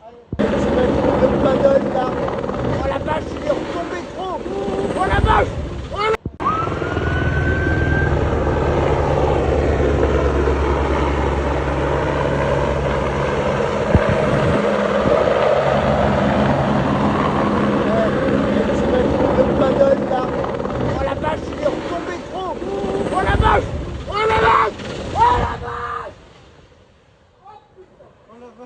Ay,